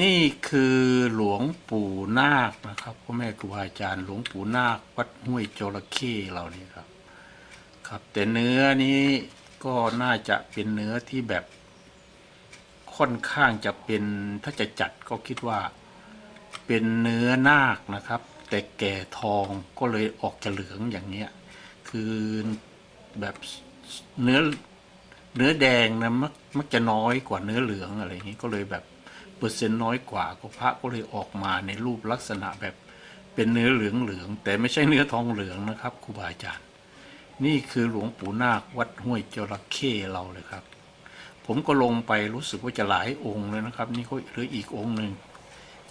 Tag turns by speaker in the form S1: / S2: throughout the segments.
S1: นี่คือหลวงปู่นาคนะครับพ่อแม่ครูอาจารย์หลวงปู่นาควัดห้วยจระเข้เรานี่ครับ ครับ แต่เนื้อนี้ก็น่าจะเป็นเนื้อที่แบบค่อนข้างจะเป็นถ้าจะจัดก็คิดว่าเป็นเนื้อนาคนะครับ แต่แก่ทองก็เลยออกจะเหลืองอย่างเนี้ย คือแบบเนื้อเนื้อแดงนะมักมักจะน้อยกว่าเนื้อเหลืองอะไรอย่างนี้ก็เลยแบบ เปอร์เซ็นต์น้อยกว่าก็พระก็เลยออกมาในรูปลักษณะแบบเป็นเนื้อเหลืองเหลืองๆแต่ไม่ใช่เนื้อทองเหลืองนะครับครูบาอาจารย์ นี่คือหลวงปู่นาควัดห้วยจระเข้เราเลยครับ ผมก็ลงไปรู้สึกว่าจะหลายองค์เลยนะครับ นี่ก็เหลืออีกองค์หนึ่ง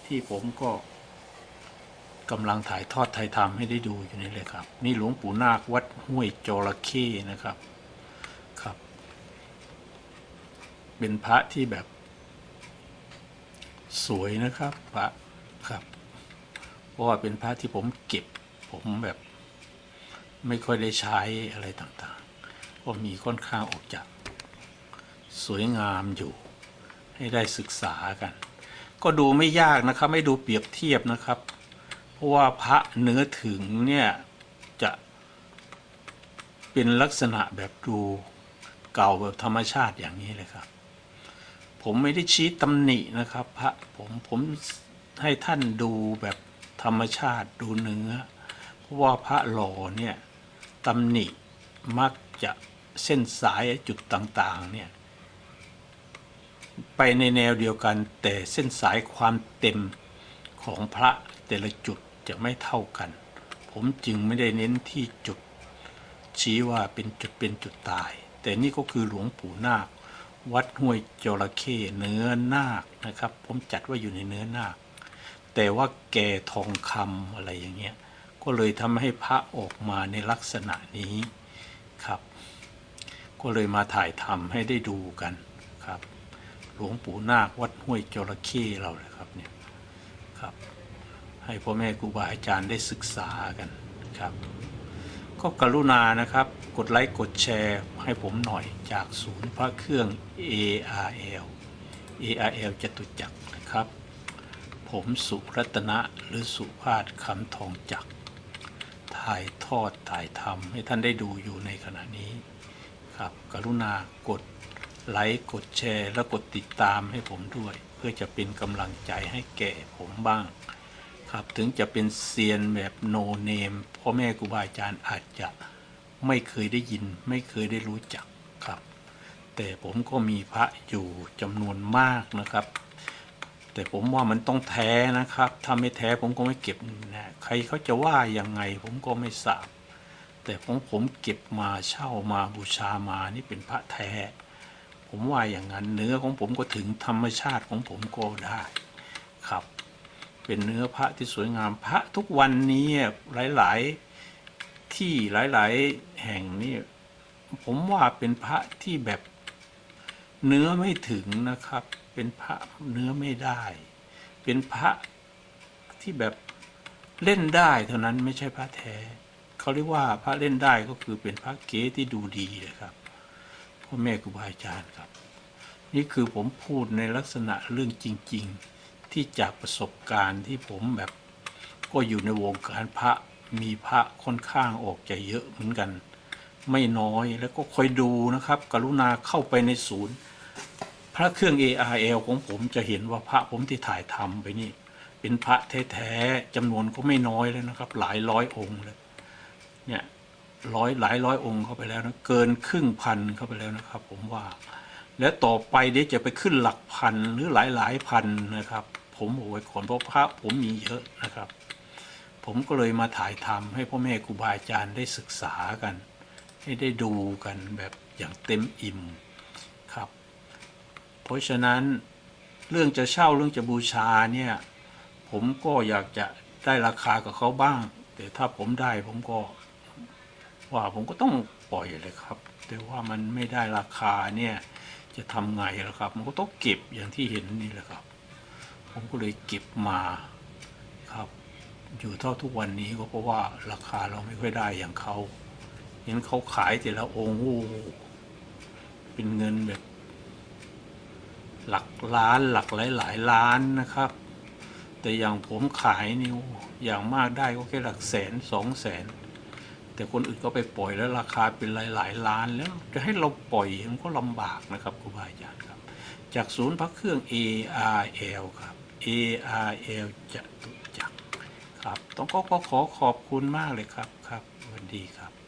S1: ที่ผมก็กำลังถ่ายทอดถ่ายทำให้ได้ดูอยู่นี่เลยครับ นี่หลวงปู่นาควัดห้วยจระเข้นะครับครับ เป็นพระที่แบบ สวยนะครับพระครับเพราะว่าเป็นพระที่ผมเก็บผมแบบไม่ค่อยได้ใช้อะไรต่างๆเพราะมีค่อนข้างออกจาก สวยงามอยู่ ให้ได้ศึกษากัน ก็ดูไม่ยากนะครับ ไม่ดูเปรียบเทียบนะครับ เพราะว่าพระเนื้อถึงเนี่ย จะเป็นลักษณะแบบดูเก่าแบบธรรมชาติอย่างนี้เลยครับ ผมไม่ได้ชี้ตำหนินะครับ พระผมผมให้ท่านดูแบบธรรมชาติดูเนื้อ เพราะว่าพระหล่อเนี่ยตำหนิมักจะเส้นสายจุดต่างๆเนี่ยไปในแนวเดียวกันแต่เส้นสายความเต็มของพระแต่ละจุดจะไม่เท่ากัน ผมจึงไม่ได้เน้นที่จุด ชี้ว่าเป็นจุดเป็นจุดตาย แต่นี่ก็คือหลวงปู่นาค วัดห้วยจระเข้เนื้อนาคนะครับ ผมจัดว่าอยู่ในเนื้อนาค แต่ว่าแก่ทองคำอะไรอย่างเงี้ยก็เลยทำให้พระออกมาในลักษณะนี้ครับ ก็เลยมาถ่ายทำให้ได้ดูกันครับ หลวงปู่นาควัดห้วยจระเข้เราเลยครับเนี่ยครับให้พ่อแม่ครูบาอาจารย์ได้ศึกษากันครับ ก็กรุณานะครับ กดไลค์กดแชร์ ให้ผมหน่อยจากศูนย์พระเครื่อง ARL ARL จตุจักรนะครับ ผมสุรัตนะหรือสุภาสคำทองจักรถ่ายทอดถ่ายทำให้ท่านได้ดูอยู่ในขณะนี้ครับ กรุณากดไลค์กดแชร์ และกดติดตามให้ผมด้วย เพื่อจะเป็นกำลังใจให้แก่ผมบ้าง ครับถึงจะเป็นเซียนแบบโนเนมพ่อแม่ครูบาอาจารย์อาจจะ ไม่เคยได้ยินไม่เคยได้รู้จักครับ แต่ผมก็มีพระอยู่จำนวนมากนะครับ แต่ผมว่ามันต้องแท้นะครับ ถ้าไม่แท้ผมก็ไม่เก็บนะใครเขาจะว่ายังไงผมก็ไม่ทราบ แต่ของผมเก็บมาเช่ามาบูชามานี่เป็นพระแท้ ผมว่าอย่างนั้นเนื้อของผมก็ถึงธรรมชาติของผมก็ได้ครับเป็นเนื้อพระที่สวยงามพระทุกวันนี้หลาย ๆ ที่หลาย ๆ แห่งนี่ผมว่าเป็นพระที่แบบเนื้อไม่ถึงนะครับ เป็นพระเนื้อไม่ได้ เป็นพระที่แบบเล่นได้เท่านั้นไม่ใช่พระแท้เขาเรียกว่าพระเล่นได้ก็คือเป็นพระเก๋ที่ดูดีนะครับพ่อแม่ครูบาอาจารย์ครับ นี่คือผมพูดในลักษณะเรื่องจริง ๆ ที่จากประสบการณ์ที่ผมแบบก็อยู่ในวงการพระมีพระค่อนข้างออกจะเยอะเหมือนกัน ไม่น้อยแล้วก็คอยดูนะครับ กรุณาเข้าไปในศูนย์ พระเครื่อง ARL ของผมจะเห็นว่าพระผมที่ถ่ายทำไปนี่ เป็นพระแท้ๆจำนวนก็ไม่น้อยเลยนะครับ หลายร้อยองค์เลยเนี่ยร้อยหลายร้อยองค์เข้าไปแล้วนะเกินครึ่งพันเข้าไปแล้วนะครับ ผมว่า แล้วต่อไปเดี๋ยวจะไปขึ้นหลักพันหรือหลายหลายพันนะครับ ผมโอ้ยขอนเพราะพระผมมีเยอะนะครับ ผมก็เลยมาถ่ายทำให้พ่อแม่ครูบาอาจารย์ได้ศึกษากัน ให้ได้ดูกันแบบอย่างเต็มอิ่มครับ เพราะฉะนั้นเรื่องจะเช่าเรื่องจะบูชาเนี่ยผมก็อยากจะได้ราคากับเขาบ้าง แต่ถ้าผมได้ผมก็ว่าผมก็ต้องปล่อยเลยครับ แต่ว่ามันไม่ได้ราคาเนี่ยจะทำไงล่ะครับ มันก็ต้องเก็บอย่างที่เห็นนี่แหละครับ ผมก็เลยเก็บมาครับ อยู่เท่าทุกวันนี้ก็เพราะว่าราคาเราไม่ค่อยได้อย่างเขา เห็นเขาขายแต่ละองค์โอ้เป็นเงินแบบ หลักล้านหลักหลายหลายล้านนะครับ แต่อย่างผมขายนิวอย่างมากได้ก็แค่หลักแสนสองแสน แต่คนอื่นก็ไปปล่อยแล้วราคาเป็นหลายหลายล้านแล้วจะให้เราปล่อยมันก็ลำบากนะครับครูบาอาจารย์ครับ จากศูนย์พักเครื่อง ARL ครับ ARL จะตุจักครับ ต้องก็ขอขอบคุณมากเลยครับครับสวัสดีครับ